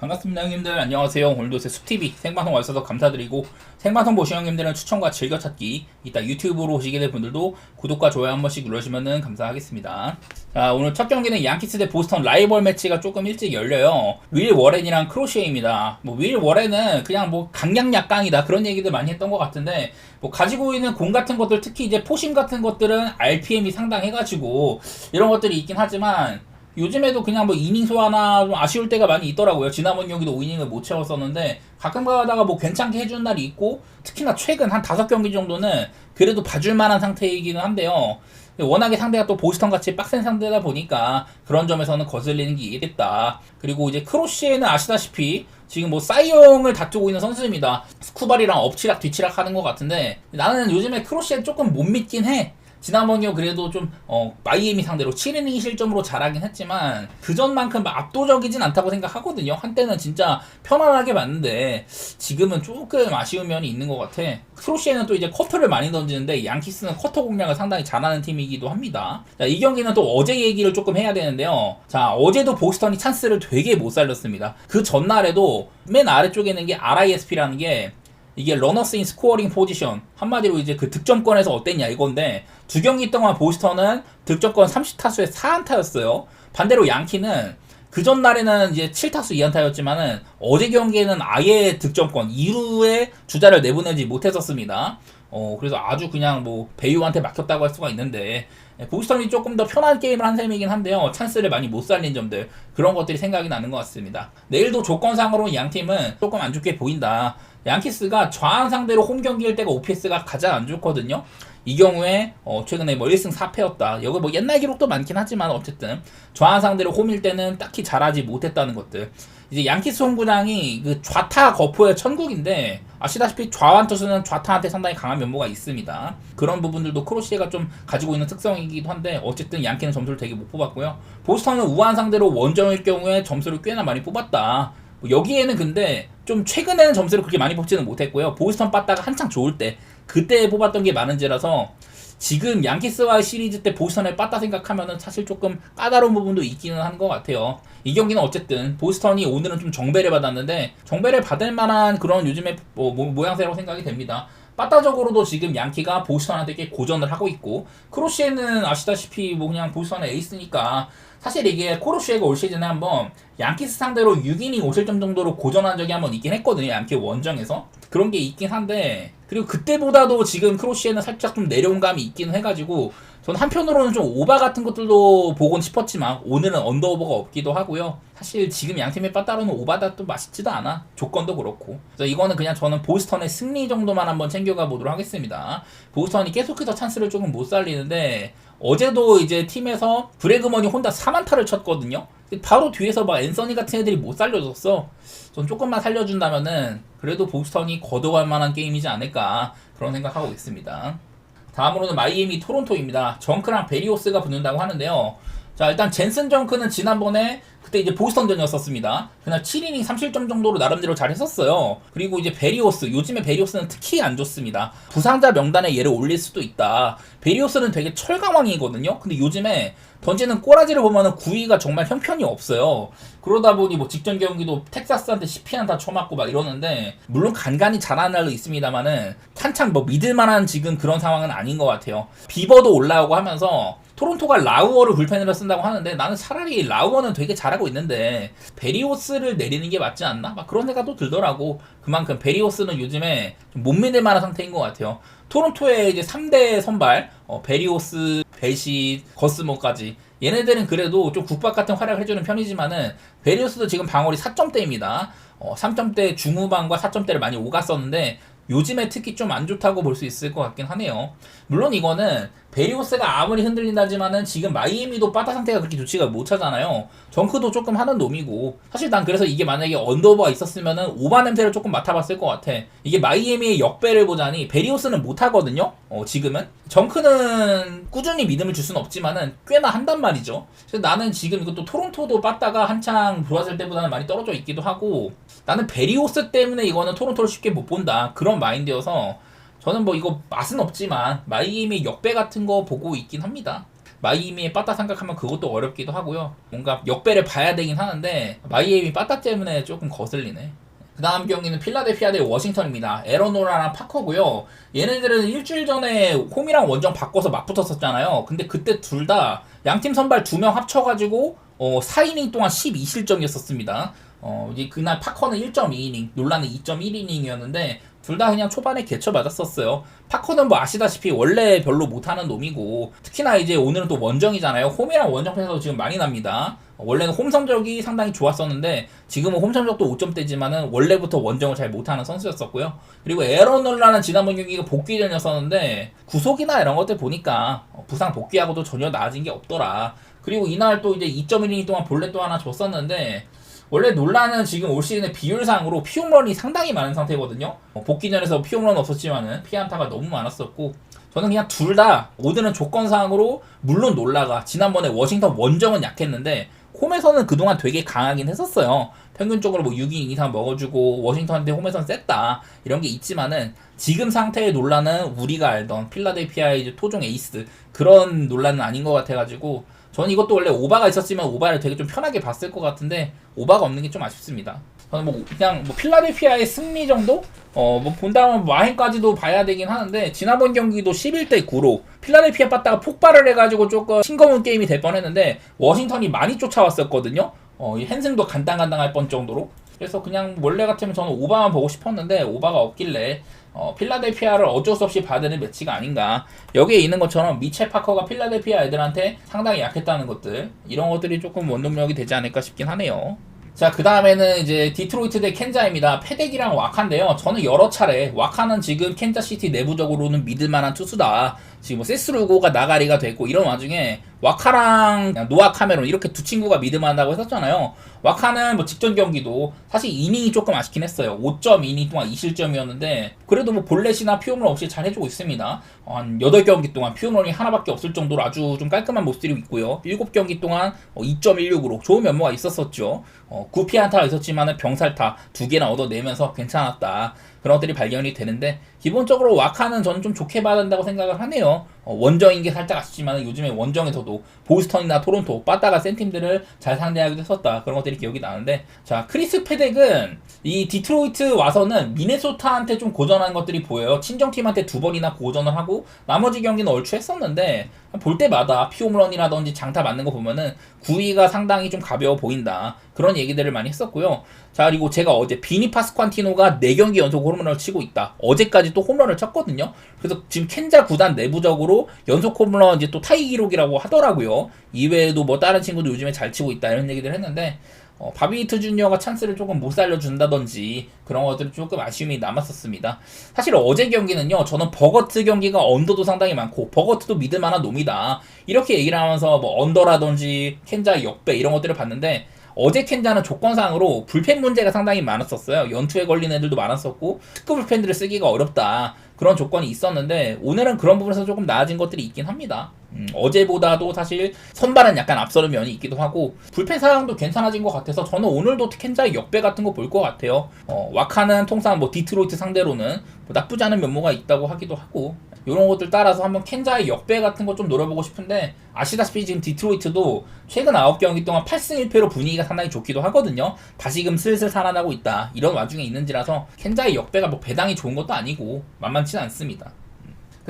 반갑습니다 형님들. 안녕하세요. 오늘도 제 숲TV 생방송 와주셔서 감사드리고 생방송 보신 형님들은 추천과 즐겨찾기 이따 유튜브로 오시게 될 분들도 구독과 좋아요 한 번씩 눌러주시면 감사하겠습니다. 자 오늘 첫 경기는 양키스 대 보스턴 라이벌 매치가 조금 일찍 열려요. 윌 워렌이랑 크로시에입니다. 뭐 윌 워렌은 그냥 뭐 강약 약강이다 그런 얘기들 많이 했던 것 같은데 뭐 가지고 있는 공 같은 것들 특히 이제 포심 같은 것들은 RPM이 상당해가지고 이런 것들이 있긴 하지만 요즘에도 그냥 뭐 이닝 소화나 좀 아쉬울 때가 많이 있더라고요. 지난번 경기도 5이닝을 못 채웠었는데 가끔 가다가 뭐 괜찮게 해준 날이 있고 특히나 최근 한 다섯 경기 정도는 그래도 봐줄 만한 상태이기는 한데요. 워낙에 상대가 또 보스턴 같이 빡센 상대다 보니까 그런 점에서는 거슬리는 게 이해됐다. 그리고 이제 크로시에는 아시다시피 지금 뭐 사이용을 다투고 있는 선수입니다. 스쿠발이랑 엎치락 뒤치락 하는 것 같은데 나는 요즘에 크로시에 조금 못 믿긴 해. 지난번요 그래도 좀 어, 마이애미 상대로 7이닝 실점으로 잘하긴 했지만 그전만큼 막 압도적이진 않다고 생각하거든요. 한때는 진짜 편안하게 맞는데 지금은 조금 아쉬운 면이 있는 것 같아. 크로시에는 또 이제 커터를 많이 던지는데 양키스는 커터 공략을 상당히 잘하는 팀이기도 합니다. 자, 이 경기는 또 어제 얘기를 조금 해야 되는데요. 자 어제도 보스턴이 찬스를 되게 못 살렸습니다. 그 전날에도 맨 아래쪽에 있는 게 RISP라는 게 이게 러너스 인 스코어링 포지션 한마디로 이제 그 득점권에서 어땠냐 이건데 두 경기 동안 보스턴은 득점권 30타수에 4안타였어요. 반대로 양키는 그 전날에는 이제 7타수 2안타였지만은 어제 경기에는 아예 득점권 2루에 주자를 내보내지 못했었습니다. 어 그래서 아주 그냥 뭐 배우한테 막혔다고 할 수가 있는데 예, 보스턴이 조금 더 편한 게임을 한 셈이긴 한데요. 찬스를 많이 못 살린 점들 그런 것들이 생각이 나는 것 같습니다. 내일도 조건상으로 양 팀은 조금 안 좋게 보인다. 양키스가 좌한 상대로 홈 경기일 때가 OPS가 가장 안 좋거든요. 이 경우에 어, 최근에 뭐 1승 4패였다. 여기 뭐 옛날 기록도 많긴 하지만 어쨌든 좌한 상대로 홈일 때는 딱히 잘하지 못했다는 것들. 이제 양키스 홈구장이 그 좌타 거포의 천국인데 아시다시피 좌완 투수는 좌타한테 상당히 강한 면모가 있습니다. 그런 부분들도 크로시에가 좀 가지고 있는 특성이기도 한데 어쨌든 양키는 점수를 되게 못 뽑았고요. 보스턴은 우한 상대로 원정일 경우에 점수를 꽤나 많이 뽑았다. 뭐 여기에는 근데 좀 최근에는 점수를 그렇게 많이 뽑지는 못했고요. 보스턴 빠따가 한창 좋을 때 그때 뽑았던 게 많은지라서 지금 양키스와의 시리즈 때 보스턴을 빠따 생각하면은 사실 조금 까다로운 부분도 있기는 한 것 같아요. 이 경기는 어쨌든 보스턴이 오늘은 좀 정배를 받았는데 정배를 받을 만한 그런 요즘의 뭐, 모, 모양새라고 생각이 됩니다. 빠따적으로도 지금 양키가 보스턴한테 꽤 고전을 하고 있고 크로시에는 아시다시피 뭐 그냥 보스턴의 에이스니까 사실 이게 코로시에가 올 시즌에 한번 양키스 상대로 6이닝 5실점 정도로 고전한 적이 한번 있긴 했거든요. 양키 원정에서. 그런 게 있긴 한데 그리고 그때보다도 지금 크로시에는 살짝 좀 내려온 감이 있긴 해가지고 저는 한편으로는 좀 오바 같은 것들도 보곤 싶었지만 오늘은 언더오버가 없기도 하고요. 사실 지금 양팀의 빠따로는 오바다 또 맛있지도 않아. 조건도 그렇고. 그래서 이거는 그냥 저는 보스턴의 승리 정도만 한번 챙겨가 보도록 하겠습니다. 보스턴이 계속해서 찬스를 조금 못 살리는데 어제도 이제 팀에서 브레그먼이 혼자 4만타를 쳤거든요. 바로 뒤에서 막 앤서니 같은 애들이 못 살려줬어. 전 조금만 살려준다면은 그래도 보스턴이 거둬갈 만한 게임이지 않을까 그런 생각하고 있습니다. 다음으로는 마이애미 토론토입니다. 정크랑 베리오스가 붙는다고 하는데요. 자 일단 젠슨 정크는 지난번에 그때 이제 보스턴전이었었습니다. 그날 7이닝 3실점 정도로 나름대로 잘 했었어요. 그리고 이제 베리오스, 요즘에 베리오스는 특히 안 좋습니다. 부상자 명단에 얘를 올릴 수도 있다. 베리오스는 되게 철강왕이거든요. 근데 요즘에 던지는 꼬라지를 보면은 구위가 정말 형편이 없어요. 그러다 보니 뭐 직전 경기도 텍사스한테 10피안 다 쳐맞고 막 이러는데 물론 간간히 잘하는 날도 있습니다만은 한창 뭐 믿을만한 지금 그런 상황은 아닌 것 같아요. 비버도 올라오고 하면서 토론토가 라우어를 불펜으로 쓴다고 하는데 나는 차라리 라우어는 되게 잘 하고 있는데 베리오스를 내리는 게 맞지 않나? 막 그런 생각도 들더라고. 그만큼 베리오스는 요즘에 못 믿을 만한 상태인 것 같아요. 토론토의 이제 3대 선발 어, 베리오스, 베시, 거스모까지 얘네들은 그래도 좀 국밥 같은 활약을 해주는 편이지만은 베리오스도 지금 방어리 4점대입니다. 어, 3점대 중후반과 4점대를 많이 오갔었는데 요즘에 특히 좀 안 좋다고 볼 수 있을 것 같긴 하네요. 물론 이거는 베리오스가 아무리 흔들린다지만은 지금 마이애미도 빠따 상태가 그렇게 좋지가 못하잖아요. 정크도 조금 하는 놈이고 사실 난 그래서 이게 만약에 언더버가 있었으면은 오바 냄새를 조금 맡아봤을 것 같아. 이게 마이애미의 역배를 보자니 베리오스는 못하거든요. 어, 지금은 정크는 꾸준히 믿음을 줄 수는 없지만은 꽤나 한단 말이죠. 그래서 나는 지금 이것도 토론토도 빠따가 한창 좋았을 때보다는 많이 떨어져 있기도 하고 나는 베리오스 때문에 이거는 토론토를 쉽게 못 본다 그런 마인드여서 저는 뭐 이거 맛은 없지만 마이애미 역배 같은 거 보고 있긴 합니다. 마이애미의 빠따 생각하면 그것도 어렵기도 하고요. 뭔가 역배를 봐야 되긴 하는데 마이애미 빠따 때문에 조금 거슬리네. 그 다음 경기는 필라델피아 대 워싱턴입니다. 에러노라랑 파커고요. 얘네들은 일주일 전에 홈이랑 원정 바꿔서 맞붙었었잖아요. 근데 그때 둘 다 양팀 선발 두 명 합쳐가지고 어, 4이닝 동안 12실점이었었습니다. 어, 이제 그날 파커는 1.2이닝, 놀라는 2.1이닝이었는데 둘 다 그냥 초반에 개쳐 맞았었어요. 파커는 뭐 아시다시피 원래 별로 못하는 놈이고 특히나 이제 오늘은 또 원정이잖아요. 홈이랑 원정에서 지금 많이 납니다. 원래는 홈 성적이 상당히 좋았었는데 지금은 홈 성적도 5점대지만은 원래부터 원정을 잘 못하는 선수였었고요. 그리고 에런 놀라는 지난번 경기가 복귀전이었었는데 구속이나 이런 것들 보니까 부상 복귀하고도 전혀 나아진 게 없더라. 그리고 이날 또 이제 2.1이닝 동안 볼넷 또 하나 줬었는데 원래 논란은 지금 올 시즌의 비율상으로 피홈런이 상당히 많은 상태거든요. 어, 복귀 전에서 피홈런 없었지만은 피안타가 너무 많았었고 저는 그냥 둘 다 오늘은 조건상으로 물론 놀라가 지난번에 워싱턴 원정은 약했는데 홈에서는 그동안 되게 강하긴 했었어요. 평균적으로 뭐 6인 이상 먹어주고 워싱턴한테 홈에서는 셌다 이런 게 있지만은 지금 상태의 논란은 우리가 알던 필라델피아의 토종 에이스 그런 논란은 아닌 것 같아가지고 저는 이것도 원래 오바가 있었지만 오바를 되게 좀 편하게 봤을 것 같은데 오바가 없는 게 좀 아쉽습니다. 저는 뭐 그냥 뭐 필라델피아의 승리 정도 어 뭐 본다면 마행까지도 봐야 되긴 하는데 지난번 경기도 11대 9로 필라델피아 빠따가 폭발을 해가지고 조금 싱거운 게임이 될 뻔했는데 워싱턴이 많이 쫓아왔었거든요. 어이 핸승도 간당간당할 뻔 정도로 그래서 그냥 원래 같으면 저는 오바만 보고 싶었는데 오바가 없길래 어, 필라델피아를 어쩔 수 없이 봐야 되는 매치가 아닌가. 여기에 있는 것처럼 미첼 파커가 필라델피아 애들한테 상당히 약했다는 것들 이런 것들이 조금 원동력이 되지 않을까 싶긴 하네요. 자, 그 다음에는 이제 디트로이트 대 켄자입니다. 페덱이랑 와카인데요. 저는 여러 차례 와카는 지금 켄자시티 내부적으로는 믿을 만한 투수다. 지금 뭐 세스루고가 나가리가 됐고 이런 와중에 와카랑 노아 카메론 이렇게 두 친구가 믿을만하다고 했었잖아요. 와카는 뭐 직전 경기도 사실 이닝이 조금 아쉽긴 했어요. 5.2이닝 동안 2실점이었는데 그래도 뭐 볼넷이나 피홈런 없이 잘 해주고 있습니다. 어, 한 8경기 동안 피홈런이 하나밖에 없을 정도로 아주 좀 깔끔한 모습들이 있고요. 7경기 동안 2.16으로 좋은 면모가 있었었죠. 어, 9피안타가 있었지만 병살타 두 개나 얻어내면서 괜찮았다. 그런 것들이 발견이 되는데 기본적으로 와카는 저는 좀 좋게 봐야 된다고 생각을 하네요. 어, 원정인 게 살짝 아쉽지만 요즘에 원정에서도 보스턴이나 토론토 빠따가 센 팀들을 잘 상대하기도 했었다. 그런 것들이 기억이 나는데 자 크리스 페덱은 이 디트로이트 와서는 미네소타한테 좀 고전한 것들이 보여요. 친정팀한테 두 번이나 고전을 하고 나머지 경기는 얼추 했었는데 볼 때마다 피홈런이라든지 장타 맞는 거 보면은 구위가 상당히 좀 가벼워 보인다. 그런 얘기들을 많이 했었고요. 자 그리고 제가 어제 비니 파스ኳ티노가 4경기 연속 홈런을 치고 있다. 어제까지 또 홈런을 쳤거든요. 그래서 지금 켄자 구단 내부적으로 연속 홈런 이제 또 타이 기록이라고 하더라고요. 이외에도 뭐 다른 친구도 요즘에 잘 치고 있다 이런 얘기들 했는데 어, 바비히트 주니어가 찬스를 조금 못 살려준다든지 그런 것들이 조금 아쉬움이 남았었습니다. 사실 어제 경기는요, 저는 버거트 경기가 언더도 상당히 많고 버거트도 믿을만한 놈이다 이렇게 얘기를 하면서 뭐 언더라든지 켄자 역배 이런 것들을 봤는데 어제 켄자는 조건상으로 불펜 문제가 상당히 많았었어요. 연투에 걸린 애들도 많았었고 특급 불펜들을 쓰기가 어렵다. 그런 조건이 있었는데 오늘은 그런 부분에서 조금 나아진 것들이 있긴 합니다. 음, 어제보다도 사실 선발은 약간 앞서는 면이 있기도 하고 불펜 상황도 괜찮아진 것 같아서 저는 오늘도 켄자의 역배 같은 거 볼 것 같아요. 어, 와카는 통상 뭐 디트로이트 상대로는 뭐 나쁘지 않은 면모가 있다고 하기도 하고 이런 것들 따라서 한번 켄자의 역배 같은 거 좀 노려보고 싶은데 아시다시피 지금 디트로이트도 최근 9경기 동안 8승 1패로 분위기가 상당히 좋기도 하거든요. 다시금 슬슬 살아나고 있다. 이런 와중에 있는지라서 켄자의 역배가 뭐 배당이 좋은 것도 아니고 만만치는 않습니다.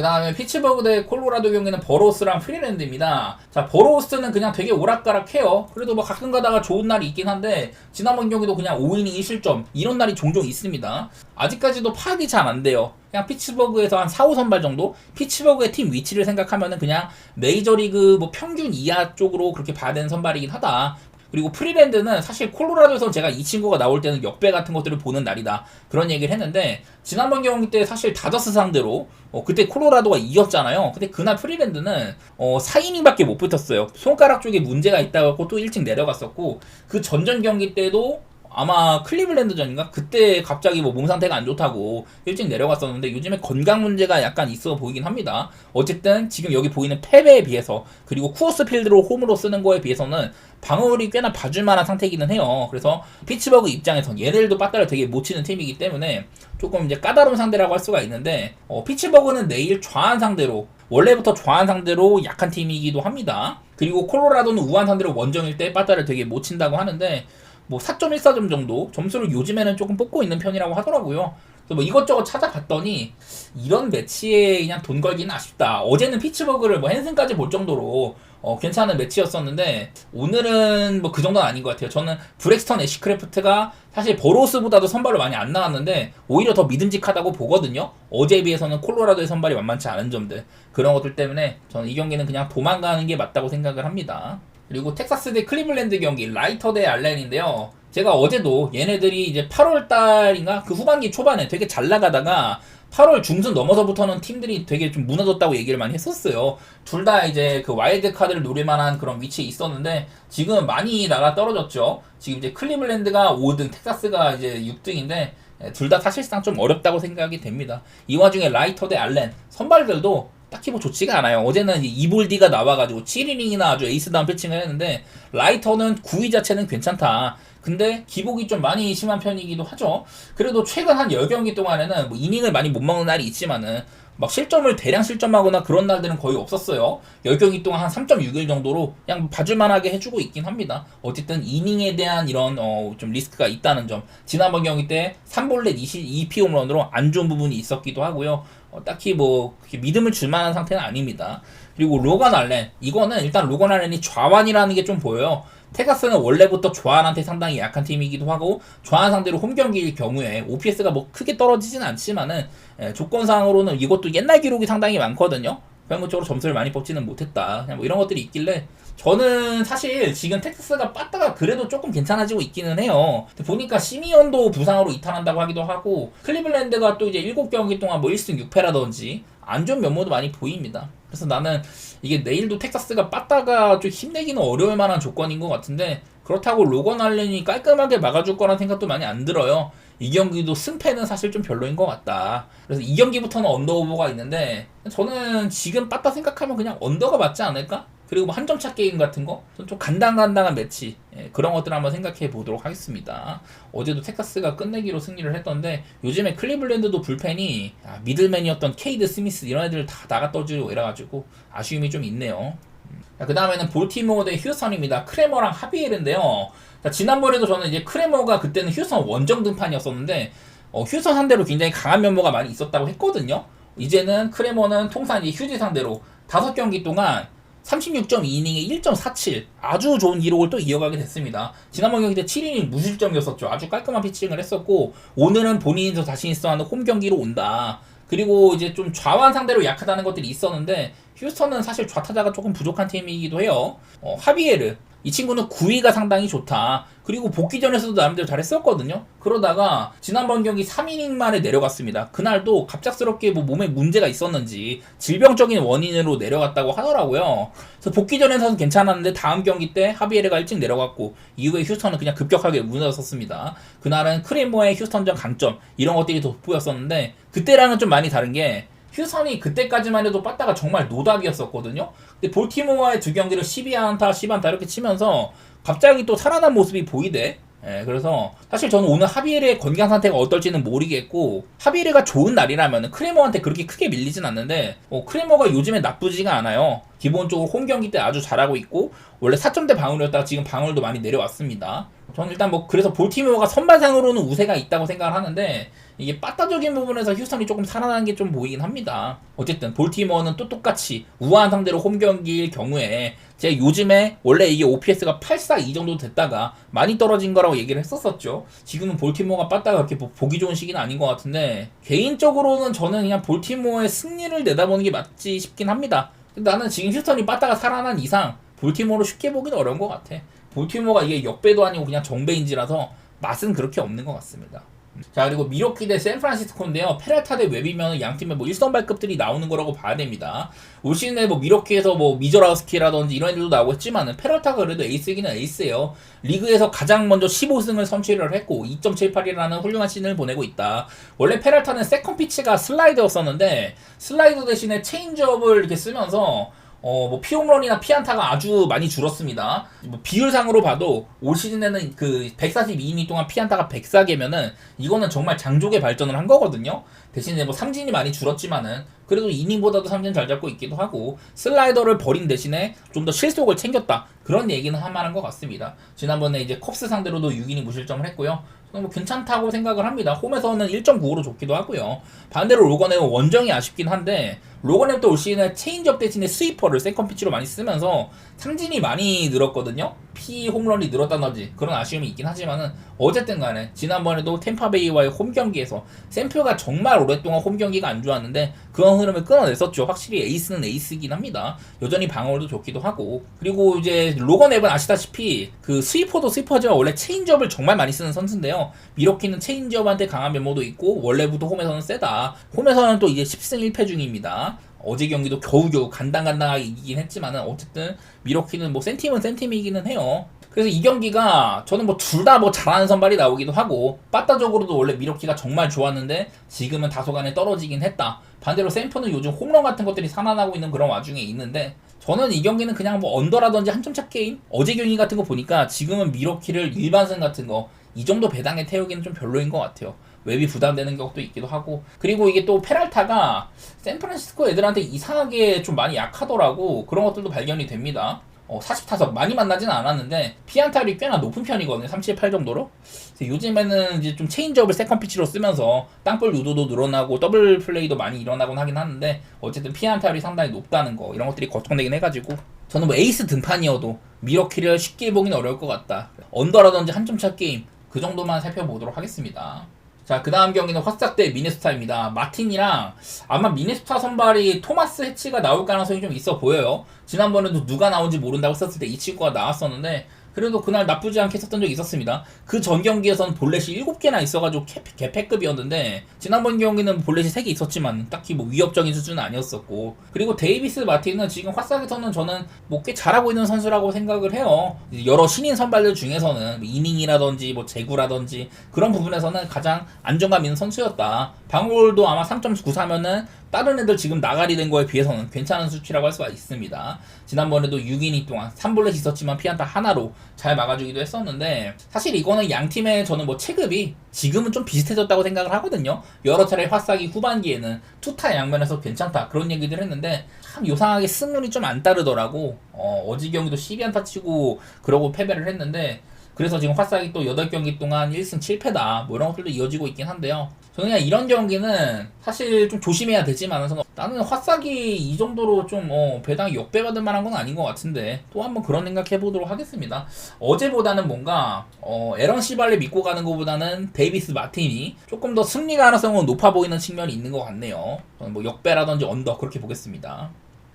그 다음에 피츠버그 대 콜로라도 경기는 버로스랑 프리랜드입니다. 자, 버로스는 그냥 되게 오락가락해요. 그래도 뭐 가끔 가다가 좋은 날이 있긴 한데, 지난번 경기도 그냥 5이닝 1실점, 이런 날이 종종 있습니다. 아직까지도 파악이 잘 안 돼요. 그냥 피츠버그에서 한 4, 5선발 정도? 피츠버그의 팀 위치를 생각하면은 그냥 메이저리그 뭐 평균 이하 쪽으로 그렇게 봐야 되는 선발이긴 하다. 그리고 프리랜드는 사실 콜로라도에서 제가 이 친구가 나올 때는 역배 같은 것들을 보는 날이다. 그런 얘기를 했는데 지난번 경기 때 사실 다저스 상대로 어, 그때 콜로라도가 이겼잖아요. 근데 그날 프리랜드는 어, 4이닝밖에 못 붙었어요. 손가락 쪽에 문제가 있다고 또 일찍 내려갔었고 그 전전 경기 때도 아마 클리블랜드전인가 그때 갑자기 뭐 몸 상태가 안 좋다고 일찍 내려갔었는데 요즘에 건강 문제가 약간 있어 보이긴 합니다. 어쨌든 지금 여기 보이는 패배에 비해서 그리고 쿠어스 필드로 홈으로 쓰는 거에 비해서는 방어율이 꽤나 봐줄 만한 상태이기는 해요. 그래서 피츠버그 입장에선 얘네들도 빠따를 되게 못 치는 팀이기 때문에 조금 이제 까다로운 상대라고 할 수가 있는데 어, 피츠버그는 내일 좌한 상대로 원래부터 좌한 상대로 약한 팀이기도 합니다. 그리고 콜로라도는 우한 상대로 원정일 때 빠따를 되게 못 친다고 하는데 뭐 4.14점 정도 점수를 요즘에는 조금 뽑고 있는 편이라고 하더라고요. 그래서 뭐 이것저것 찾아봤더니 이런 매치에 그냥 돈 걸기는 아쉽다. 어제는 피츠버그를 뭐 헨슨까지 볼 정도로 어, 괜찮은 매치였었는데 오늘은 뭐 그 정도는 아닌 것 같아요. 저는 브렉스턴 애쉬크래프트가 사실 버로스보다도 선발을 많이 안 나왔는데 오히려 더 믿음직하다고 보거든요. 어제에 비해서는 콜로라도의 선발이 만만치 않은 점들 그런 것들 때문에 저는 이 경기는 그냥 도망가는 게 맞다고 생각을 합니다. 그리고 텍사스 대 클리블랜드 경기 라이터 대 알렌인데요. 제가 어제도 얘네들이 이제 8월 달인가 그 후반기 초반에 되게 잘 나가다가 8월 중순 넘어서부터는 팀들이 되게 좀 무너졌다고 얘기를 많이 했었어요. 둘 다 이제 그 와일드 카드를 노릴 만한 그런 위치에 있었는데 지금 많이 나가 떨어졌죠. 지금 이제 클리블랜드가 5등, 텍사스가 이제 6등인데 둘 다 사실상 좀 어렵다고 생각이 됩니다. 이 와중에 라이터 대 알렌 선발들도 딱히 뭐 좋지가 않아요. 어제는 이볼디가 나와가지고 7이닝이나 아주 에이스다운 피칭을 했는데 라이터는 9위 자체는 괜찮다. 근데 기복이 좀 많이 심한 편이기도 하죠. 그래도 최근 한 10경기 동안에는 뭐 이닝을 많이 못 먹는 날이 있지만은 막 실점을 대량 실점하거나 그런 날들은 거의 없었어요. 10경기 동안 한 3.6일 정도로 그냥 봐줄만하게 해주고 있긴 합니다. 어쨌든 이닝에 대한 이런 어, 좀 리스크가 있다는 점. 지난번 경기 때 3볼넷 22피 홈런으로 안 좋은 부분이 있었기도 하고요. 어, 딱히 뭐 믿음을 줄 만한 상태는 아닙니다. 그리고 로건 알렌 이거는 일단 로건 알렌이 좌완이라는 게 좀 보여요. 테가스는 원래부터 좌한한테 상당히 약한 팀이기도 하고 좌한 상대로 홈 경기일 경우에 OPS가 뭐 크게 떨어지진 않지만은 예, 조건상으로는 이것도 옛날 기록이 상당히 많거든요. 평균적으로 점수를 많이 뽑지는 못했다. 그냥 뭐 이런 것들이 있길래 저는 사실 지금 텍사스가 빠따가 그래도 조금 괜찮아지고 있기는 해요. 보니까 시미언도 부상으로 이탈한다고 하기도 하고 클리블랜드가 또 이제 7경기 동안 뭐 1승 6패라든지 안 좋은 면모도 많이 보입니다. 그래서 나는 이게 내일도 텍사스가 빠따가 좀 힘내기는 어려울 만한 조건인 것 같은데 그렇다고 로건 알렌이 깔끔하게 막아줄 거란 생각도 많이 안 들어요. 이 경기도 승패는 사실 좀 별로인 것 같다. 그래서 이 경기부터는 언더 오버가 있는데 저는 지금 빠따 생각하면 그냥 언더가 맞지 않을까? 그리고 뭐 한점 차 게임 같은 거, 좀 간당간당한 매치 예, 그런 것들 한번 생각해 보도록 하겠습니다. 어제도 텍사스가 끝내기로 승리를 했던데 요즘에 클리블랜드도 불펜이 아, 미들맨이었던 케이드 스미스 이런 애들 다 나가 떠주고 이래가지고 아쉬움이 좀 있네요. 그 다음에는 볼티모어 대 휴스턴입니다. 크레머랑. 자, 지난번에도 저는 이제 크레머가 그때는 휴스턴 원정 등판이었었는데 어, 휴스턴 상대로 굉장히 강한 면모가 많이 있었다고 했거든요. 이제는 크레머는 통산 휴지 상대로 5경기 동안 36.2이닝에 1.47 아주 좋은 기록을 또 이어가게 됐습니다. 지난번 경기 때 7이닝 무실점이었었죠. 아주 깔끔한 피칭을 했었고 오늘은 본인이 더 자신 있어 하는 홈 경기로 온다. 그리고 이제 좀 좌완 상대로 약하다는 것들이 있었는데 휴스턴은 사실 좌타자가 조금 부족한 팀이기도 해요. 어, 하비에르 이 친구는 구위가 상당히 좋다. 그리고 복귀전에서도 나름대로 잘했었거든요. 그러다가 지난번 경기 3이닝 만에 내려갔습니다. 그날도 갑작스럽게 뭐 몸에 문제가 있었는지 질병적인 원인으로 내려갔다고 하더라고요. 그래서 복귀전에서는 괜찮았는데 다음 경기 때 하비에르가 일찍 내려갔고 이후에 휴스턴은 그냥 급격하게 무너졌었습니다. 그날은 크레모의 휴스턴전 강점 이런 것들이 돋보였었는데 그때랑은 좀 많이 다른 게 휴선이 그때까지만 해도 빠따가 정말 노답이었었거든요. 근데 볼티모어의 두 경기를 12안타, 10안타 이렇게 치면서 갑자기 또 살아난 모습이 보이대. 예, 그래서 사실 저는 오늘 하비에르의 건강 상태가 어떨지는 모르겠고 하비에르가 좋은 날이라면 크레머한테 그렇게 크게 밀리진 않는데 어, 크레머가 요즘에 나쁘지가 않아요. 기본적으로 홈 경기 때 아주 잘하고 있고 원래 4점대 방울이었다가 지금 방울도 많이 내려왔습니다. 저는 일단 뭐 그래서 볼티모어가 선발상으로는 우세가 있다고 생각을 하는데 이게 빠따적인 부분에서 휴스턴이 조금 살아나는 게 좀 보이긴 합니다. 어쨌든 볼티모어는 또 똑같이 우아한 상대로 홈 경기일 경우에 제가 요즘에 원래 이게 OPS가 842 정도 됐다가 많이 떨어진 거라고 얘기를 했었었죠. 지금은 볼티모어가 빠따가 그렇게 보기 좋은 시기는 아닌 것 같은데 개인적으로는 저는 그냥 볼티모어의 승리를 내다보는 게 맞지 싶긴 합니다. 근데 나는 지금 휴스턴이 빠따가 살아난 이상 볼티모어로 쉽게 보기는 어려운 것 같아. 볼티모어가 이게 역배도 아니고 그냥 정배인지라서 맛은 그렇게 없는 것 같습니다. 자 그리고 미러키 대 샌프란시스코인데요. 페레타 대 웹이면 양 팀의 뭐 1선발급들이 나오는 거라고 봐야 됩니다. 올 시즌에 뭐 미러키에서 뭐 미저라우스키라든지 이런 애들도 나오고 했지만은 페레타가 그래도 에이스이기는 에이스예요. 리그에서 가장 먼저 15승을 선취를 했고 2.78이라는 훌륭한 시즌을 보내고 있다. 원래 페레타는 세컨 피치가 슬라이더였었는데 슬라이더 대신에 체인지업을 이렇게 쓰면서 어, 뭐, 피홈런이나 피안타가 아주 많이 줄었습니다. 뭐, 비율상으로 봐도 올 시즌에는 그 142이닝 동안 피안타가 104개면은 이거는 정말 장족의 발전을 한 거거든요. 대신에 뭐 삼진이 많이 줄었지만은 그래도 이닝보다도 삼진 잘 잡고 있기도 하고 슬라이더를 버린 대신에 좀 더 실속을 챙겼다 그런 얘기는 할 만한 것 같습니다. 지난번에 이제 컵스 상대로도 6이닝 무실점을 했고요. 뭐 괜찮다고 생각을 합니다. 홈에서는 1.95로 좋기도 하고요. 반대로 로건의 원정이 아쉽긴 한데 로건앱도 올 시즌에 체인지업 대신에 스위퍼를 세컨 피치로 많이 쓰면서 삼진이 많이 늘었거든요. 피 홈런이 늘었다든지 그런 아쉬움이 있긴 하지만은 어쨌든 간에 지난번에도 템파베이와의 홈 경기에서 샘표가 정말 오랫동안 홈 경기가 안 좋았는데 그런 흐름을 끊어냈었죠. 확실히 에이스는 에이스긴 합니다. 여전히 방어도 좋기도 하고 그리고 이제 로건 앱은 아시다시피 그 스위퍼도 스위퍼지만 원래 체인지업을 정말 많이 쓰는 선수인데요. 미러키는 체인지업한테 강한 면모도 있고 원래부터 홈에서는 세다. 홈에서는 또 이제 10승 1패 중입니다. 어제 경기도 겨우겨우 간당간당하게 이기긴 했지만은 어쨌든 미러키는 뭐 센팀은 센팀이기는 해요. 그래서 이 경기가 저는 뭐 둘 다 뭐 잘하는 선발이 나오기도 하고 빠따적으로도 원래 미러키가 정말 좋았는데 지금은 다소간에 떨어지긴 했다. 반대로 샘프는 요즘 홈런 같은 것들이 살아나고 있는 그런 와중에 있는데 저는 이 경기는 그냥 뭐 언더라든지 한점차 게임 어제 경기 같은 거 보니까 지금은 미러키를 일반승 같은 거 이 정도 배당에 태우기는 좀 별로인 것 같아요. 웹이 부담되는 것도 있기도 하고 그리고 이게 또 페랄타가 샌프란시스코 애들한테 이상하게 좀 많이 약하더라고 그런 것들도 발견이 됩니다. 어, 40타석 많이 만나진 않았는데 피안타율이 꽤나 높은 편이거든요. 38 정도로. 요즘에는 이제 좀 체인지업을 세컨 피치로 쓰면서 땅볼 유도도 늘어나고 더블 플레이도 많이 일어나곤 하긴 하는데 어쨌든 피안타율이 상당히 높다는 거 이런 것들이 걱정되긴 해가지고 저는 뭐 에이스 등판이어도 미러키를 쉽게 보긴 어려울 것 같다. 언더라든지 한 점 차 게임 그 정도만 살펴보도록 하겠습니다. 자, 그 다음 경기는 화싹 대 미네소타입니다. 마틴이랑 아마 미네소타 선발이 토마스 해치가 나올 가능성이 좀 있어 보여요. 지난번에도 누가 나온지 모른다고 썼을 때 이 친구가 나왔었는데 그래도 그날 나쁘지 않게 썼던 적이 있었습니다. 그 전 경기에서는 볼넷이 7개나 있어가지고 개, 개패급이었는데 지난번 경기는 볼넷이 3개 있었지만 딱히 뭐 위협적인 수준은 아니었었고 그리고 데이비스 마틴은 지금 화싹에서는 저는 뭐 꽤 잘하고 있는 선수라고 생각을 해요. 여러 신인 선발들 중에서는 뭐 이닝이라든지 뭐 제구라든지 그런 부분에서는 가장 안정감 있는 선수였다. 방울도 아마 3.94면은 다른 애들 지금 나가리 된 거에 비해서는 괜찮은 수치라고 할 수가 있습니다. 지난번에도 6이닝 동안 3볼넷 있었지만 피안타 하나로 잘 막아주기도 했었는데 사실 이거는 양 팀의 저는 뭐 체급이 지금은 좀 비슷해졌다고 생각을 하거든요. 여러 차례 화싹이 후반기에는 투타 양면에서 괜찮다 그런 얘기들 했는데 참 요상하게 승률이 좀 안 따르더라고. 어, 어제 경기도 12안타 치고 그러고 패배를 했는데 그래서 지금 화싹이 또 8경기 동안 1승 7패다. 뭐 이런 것들도 이어지고 있긴 한데요. 그냥 이런 경기는 사실 좀 조심해야 되지만 나는 화싹이 이 정도로 좀 어, 배당이 역배받을 만한 건 아닌 것 같은데 또 한번 그런 생각 해 보도록 하겠습니다. 어제보다는 뭔가 어, 에런 시발을 믿고 가는 것보다는 데이비스 마틴이 조금 더 승리 가능성은 높아 보이는 측면이 있는 것 같네요. 뭐 역배라든지 언더 그렇게 보겠습니다.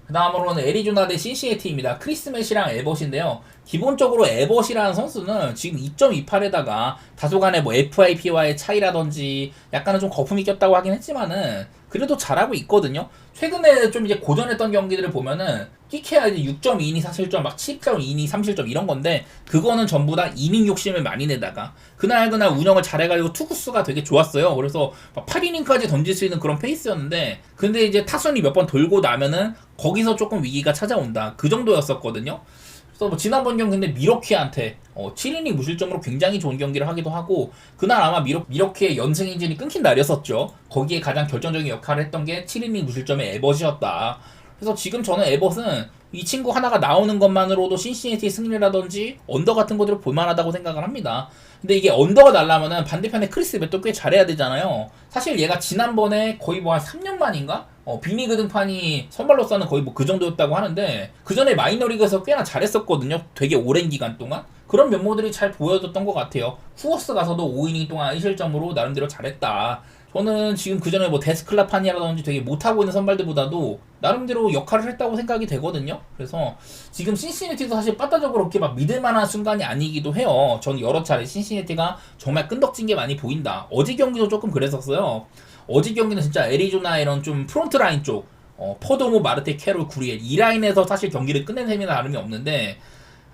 그 다음으로는 애리조나 대 신시애티입니다. 크리스맷이랑 에벗인데요. 기본적으로 에벗이라는 선수는 지금 2.28에다가 다소간의 뭐 FIP와의 차이라든지 약간은 좀 거품이 꼈다고 하긴 했지만은 그래도 잘하고 있거든요. 최근에 좀 이제 고전했던 경기들을 보면은 끼케야 이제 6.2이니 4실점 막 7.2이니 3실점 이런 건데 그거는 전부 다 이닝 욕심을 많이 내다가 그날 그날 운영을 잘해가지고 투구수가 되게 좋았어요. 그래서 8이닝까지 던질 수 있는 그런 페이스였는데 근데 이제 타선이 몇 번 돌고 나면은 거기서 조금 위기가 찾아온다. 그 정도였었거든요. 그래서 뭐 지난번 경기 근데 미러키한테 어, 7이닝 무실점으로 굉장히 좋은 경기를 하기도 하고 그날 아마 미러키의 연승 행진이 끊긴 날이었었죠. 거기에 가장 결정적인 역할을 했던 게 7이닝 무실점의 에벗이었다. 그래서 지금 저는 에벗은 이 친구 하나가 나오는 것만으로도 신시내티 승리라든지 언더 같은 것들을 볼만하다고 생각을 합니다. 근데 이게 언더가 날라면은 반대편에 크리스 맷도 꽤 잘해야 되잖아요. 사실 얘가 지난번에 거의 뭐 한 3년 만인가? 어, 빅리그 등판이 선발로서는 거의 뭐 그 정도였다고 하는데 그 전에 마이너리그에서 꽤나 잘했었거든요. 되게 오랜 기간 동안. 그런 면모들이 잘 보여줬던 것 같아요. 후어스 가서도 5이닝 동안 1실점으로 나름대로 잘했다. 저는 지금 그 전에 뭐 데스클라판이라든지 되게 못하고 있는 선발들보다도 나름대로 역할을 했다고 생각이 되거든요. 그래서 지금 신시내티도 사실 빠따적으로 그렇게 막 믿을 만한 순간이 아니기도 해요. 저는 여러 차례 신시내티가 정말 끈덕진 게 많이 보인다. 어제 경기도 조금 그랬었어요. 어제 경기는 진짜 애리조나 이런 좀 프론트 라인 쪽, 어, 퍼도모, 마르테, 캐롤, 구리엘 이 라인에서 사실 경기를 끝낸 셈이나 다름이 없는데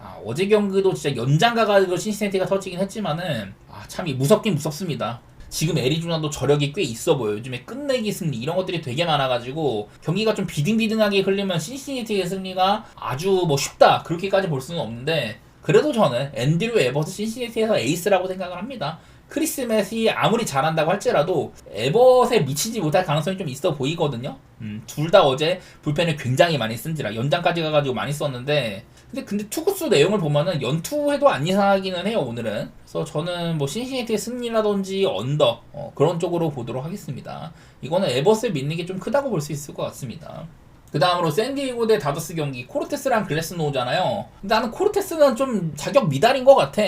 아, 어제 경기도 진짜 연장 가가지고 신시내티가 터지긴 했지만은 아, 참이 무섭긴 무섭습니다. 지금 애리조나도 저력이 꽤 있어 보여요. 요즘에 끝내기 승리 이런 것들이 되게 많아가지고 경기가 좀 비등비등하게 흘리면 신시내티의 승리가 아주 뭐 쉽다 그렇게까지 볼 수는 없는데 그래도 저는 앤드류 에버스 신시내티에서 에이스라고 생각을 합니다. 크리스맷이 아무리 잘한다고 할지라도 에버에 미치지 못할 가능성이 좀 있어 보이거든요. 음, 둘 다 어제 불펜을 굉장히 많이 쓴지라 연장까지 가가지고 많이 썼는데 근데 근데 투구수 내용을 보면은 연투해도 안 이상하기는 해요 오늘은. 그래서 저는 뭐 신시내티의 승리라든지 언더 어, 그런 쪽으로 보도록 하겠습니다. 이거는 에버스에 믿는 게 좀 크다고 볼 수 있을 것 같습니다. 그 다음으로 샌디에고 대 다저스 경기 코르테스랑 글래스노우잖아요. 근데 나는 코르테스는 좀 자격 미달인 것 같아.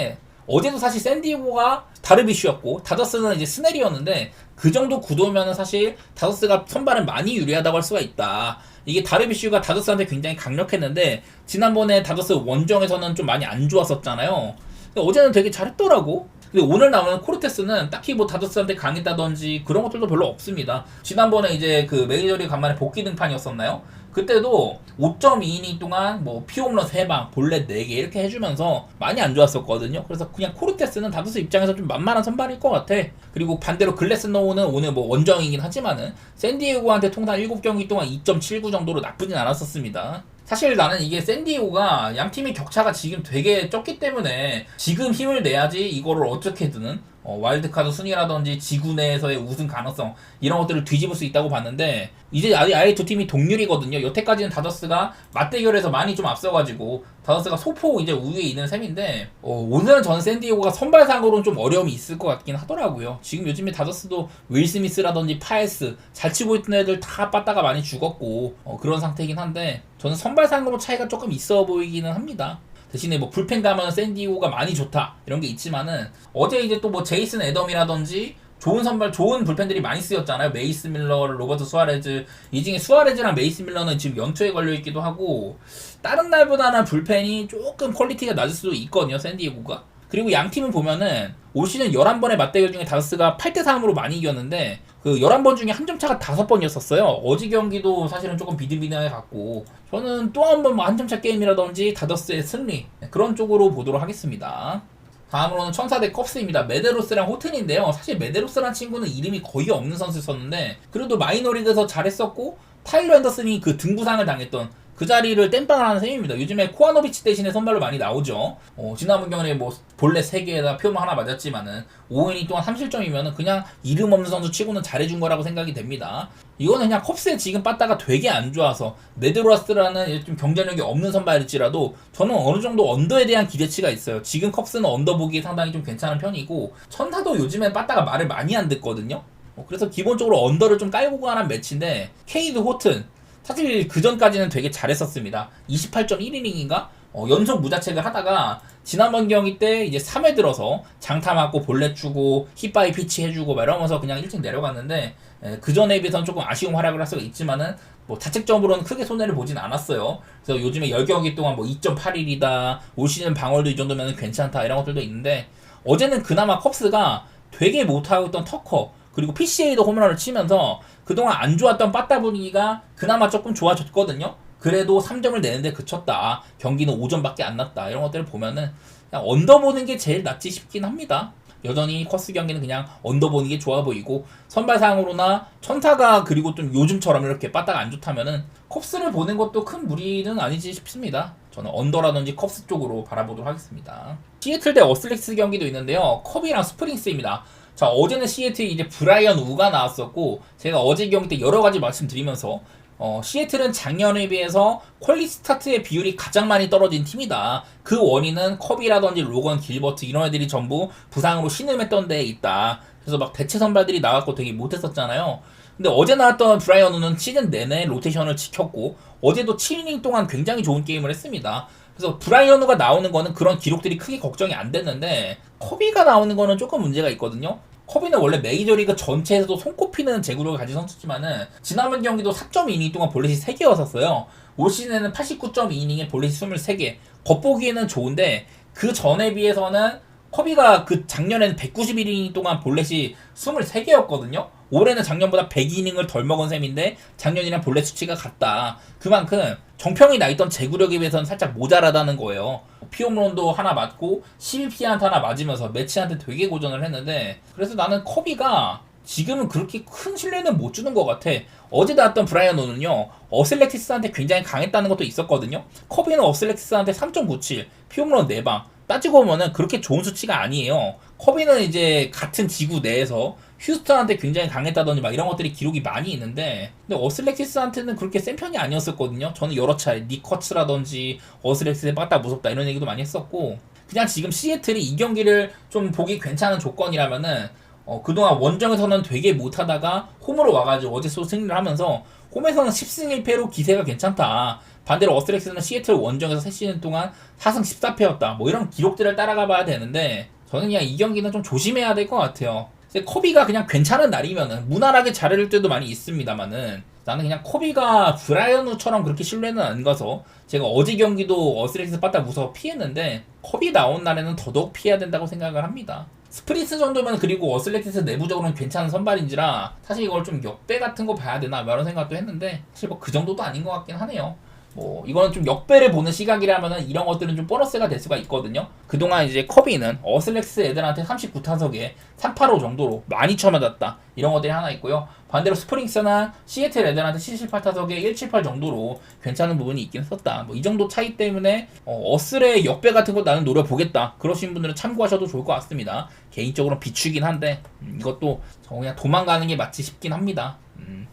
어제도 사실 샌디에고가 다르비쉬였고 다저스는 이제 스넬이었는데 그 정도 구도면은 사실 다저스가 선발은 많이 유리하다고 할 수가 있다. 이게 다르비쉬가 다저스한테 굉장히 강력했는데 지난번에 다저스 원정에서는 좀 많이 안 좋았었잖아요. 근데 어제는 되게 잘했더라고. 근데 오늘 나오는 코르테스는 딱히 뭐 다저스한테 강했다든지 그런 것들도 별로 없습니다. 지난번에 이제 그 메이저리 간만에 복귀 등판이었었나요? 그때도 5.2이닝 동안 뭐 피홈런 3방, 볼넷 4개 이렇게 해주면서 많이 안 좋았었거든요. 그래서 그냥 코르테스는 다저스 입장에서 좀 만만한 선발일 것 같아. 그리고 반대로 글래스노우는 오늘 뭐 원정이긴 하지만은 샌디에고한테 통산 7경기 동안 2.79 정도로 나쁘진 않았었습니다. 사실 나는 이게 샌디에고가 양 팀의 격차가 지금 되게 적기 때문에 지금 힘을 내야지 이거를 어떻게든 어, 와일드카드 순위라든지 지구 내에서의 우승 가능성 이런 것들을 뒤집을 수 있다고 봤는데 이제 아예, 두 팀이 동률이거든요. 여태까지는 다저스가 맞대결에서 많이 좀 앞서가지고 다저스가 소폭 이제 우위에 있는 셈인데 어, 오늘은 전 샌디에고가 선발상으로는 좀 어려움이 있을 것 같긴 하더라고요. 지금 요즘에 다저스도 윌 스미스라든지 파에스 잘 치고 있던 애들 다 빠따가 많이 죽었고 어, 그런 상태이긴 한데 저는 선발상으로 차이가 조금 있어 보이기는 합니다. 대신에 뭐 불펜 가면 샌디고가 많이 좋다 이런 게 있지만은 어제 이제 또 뭐 제이슨 애덤이라든지 좋은 선발 좋은 불펜들이 많이 쓰였잖아요. 메이스 밀러 로버트 수아레즈 이 중에 수아레즈랑 메이스 밀러는 지금 연투에 걸려 있기도 하고 다른 날보다는 불펜이 조금 퀄리티가 낮을 수도 있거든요 샌디에고가. 그리고 양 팀을 보면은 올 시즌 11번의 맞대결 중에 다저스가 8대 3으로 많이 이겼는데 그 11번 중에 한 점 차가 5번이었었어요. 어제 경기도 사실은 조금 비등비등하게 갔고 저는 또 한 번 뭐 한 점 차 게임이라든지 다저스의 승리 네, 그런 쪽으로 보도록 하겠습니다. 다음으로는 천사 대 컵스입니다. 메데로스랑 호튼인데요. 사실 메데로스란 친구는 이름이 거의 없는 선수였었는데 그래도 마이너리그에서 잘했었고 타일러 앤더슨이 그 등부상을 당했던 그 자리를 땜빵을 하는 셈입니다. 요즘에 코아노비치 대신에 선발로 많이 나오죠. 어, 지난번 경기에 뭐 본래 3개에다 표만 하나 맞았지만은 5이닝 동안 3실점이면은 그냥 이름 없는 선수 치고는 잘해준 거라고 생각이 됩니다. 이거는 그냥 컵스에 지금 빠따가 되게 안 좋아서 네드로라스라는 좀 경쟁력이 없는 선발일지라도 저는 어느 정도 언더에 대한 기대치가 있어요. 지금 컵스는 언더 보기 상당히 좀 괜찮은 편이고 천사도 요즘에 빠따가 말을 많이 안 듣거든요. 어, 그래서 기본적으로 언더를 좀 깔고 가는 매치인데 케이드 호튼 사실 그 전까지는 되게 잘했었습니다. 28.1이닝인가? 어, 연속 무자책을 하다가 지난번 경기 때 이제 3회 들어서 장타 맞고 볼넷 주고 힙바이 피치 해주고 막 이러면서 그냥 일찍 내려갔는데 에, 그 전에 비해서는 조금 아쉬운 활약을 할 수가 있지만은 뭐 자책점으로는 크게 손해를 보진 않았어요. 그래서 요즘에 10경기 동안 뭐 2.81이다 올 시즌 방어도 이 정도면 괜찮다 이런 것들도 있는데 어제는 그나마 컵스가 되게 못하고 있던 터커 그리고 PCA도 홈런을 치면서 그동안 안 좋았던 빠따 분위기가 그나마 조금 좋아졌거든요. 그래도 3점을 내는데 그쳤다. 경기는 5점밖에 안 났다. 이런 것들을 보면은 그냥 언더 보는 게 제일 낫지 싶긴 합니다. 여전히 커스 경기는 그냥 언더 보는 게 좋아 보이고 선발 상으로나 천타가 그리고 좀 요즘처럼 이렇게 빠따가 안 좋다면은 컵스를 보는 것도 큰 무리는 아니지 싶습니다. 저는 언더라든지 컵스 쪽으로 바라보도록 하겠습니다. 시애틀 대 어슬렉스 경기도 있는데요. 컵이랑 스프링스입니다. 자 어제는 시애틀 이제 브라이언 우가 나왔었고 제가 어제 경기 때 여러 가지 말씀드리면서 어, 시애틀은 작년에 비해서 퀄리 스타트의 비율이 가장 많이 떨어진 팀이다. 그 원인은 컵이라든지 로건 길버트 이런 애들이 전부 부상으로 신음했던 데에 있다. 그래서 막 대체 선발들이 나왔고 되게 못했었잖아요. 근데 어제 나왔던 브라이언 우는 시즌 내내 로테이션을 지켰고 어제도 7이닝 동안 굉장히 좋은 게임을 했습니다. 그래서 브라이언우가 나오는 거는 그런 기록들이 크게 걱정이 안 됐는데 커비가 나오는 거는 조금 문제가 있거든요. 커비는 원래 메이저리그 전체에서도 손꼽히는 제구력을 가진 선수지만은 지난번 경기도 4.2이닝 동안 볼넷이 3개였었어요. 올 시즌에는 89.2이닝에 볼넷이 23개. 겉보기에는 좋은데 그 전에 비해서는 커비가 그 작년에는 191이닝 동안 볼넷이 23개였거든요. 올해는 작년보다 102이닝을 덜 먹은 셈인데 작년이랑 볼넷 수치가 같다. 그만큼 정평이 나 있던 제구력에 비해서는 살짝 모자라다는 거예요. 피홈런도 하나 맞고 12피한테 하나 맞으면서 매치한테 되게 고전을 했는데 그래서 나는 커비가 지금은 그렇게 큰 신뢰는 못 주는 것 같아. 어제 나왔던 브라이언 오는요, 어슬렉티스한테 굉장히 강했다는 것도 있었거든요. 커비는 어슬렉티스한테 3.97, 피홈런 4방, 따지고 보면은 그렇게 좋은 수치가 아니에요. 커비는 이제 같은 지구 내에서 휴스턴한테 굉장히 강했다든지 막 이런 것들이 기록이 많이 있는데 근데 어슬렉시스한테는 그렇게 센 편이 아니었었거든요. 저는 여러 차례 니커츠라든지 어슬렉시스에 빠따 무섭다 이런 얘기도 많이 했었고 그냥 지금 시애틀이 이 경기를 좀 보기 괜찮은 조건이라면은 어, 그동안 원정에서는 되게 못하다가 홈으로 와가지고 어제 또 승리를 하면서 홈에서는 10승 1패로 기세가 괜찮다. 반대로 어스렉스는 시애틀 원정에서 3시즌 동안 4승 14패였다. 뭐 이런 기록들을 따라가 봐야 되는데 저는 그냥 이 경기는 좀 조심해야 될 것 같아요. 코비가 그냥 괜찮은 날이면은 무난하게 잘할 때도 많이 있습니다만은 나는 그냥 코비가 브라이언우처럼 그렇게 신뢰는 안 가서 제가 어제 경기도 어스렉스 빠따 무서워 피했는데 코비 나온 날에는 더더욱 피해야 된다고 생각을 합니다. 스프린스 정도면 그리고 어슬레티스 내부적으로는 괜찮은 선발인지라 사실 이걸 좀 역배 같은 거 봐야 되나 뭐 이런 생각도 했는데 사실 뭐 그 정도도 아닌 것 같긴 하네요. 뭐 이거는 좀 역배를 보는 시각이라면은 이런 것들은 좀 보너스가 될 수가 있거든요. 그동안 이제 커비는 어슬렉스 애들한테 39타석에 385 정도로 많이 쳐맞았다. 이런 것들이 하나 있고요. 반대로 스프링스나 시애틀 애들한테 78타석에 178 정도로 괜찮은 부분이 있긴 했었다. 뭐 이 정도 차이 때문에 어, 어슬의 역배 같은 거 나는 노려보겠다. 그러신 분들은 참고하셔도 좋을 것 같습니다. 개인적으로 비추긴 한데 음, 이것도 저 그냥 도망가는 게 맞지 싶긴 합니다. 음.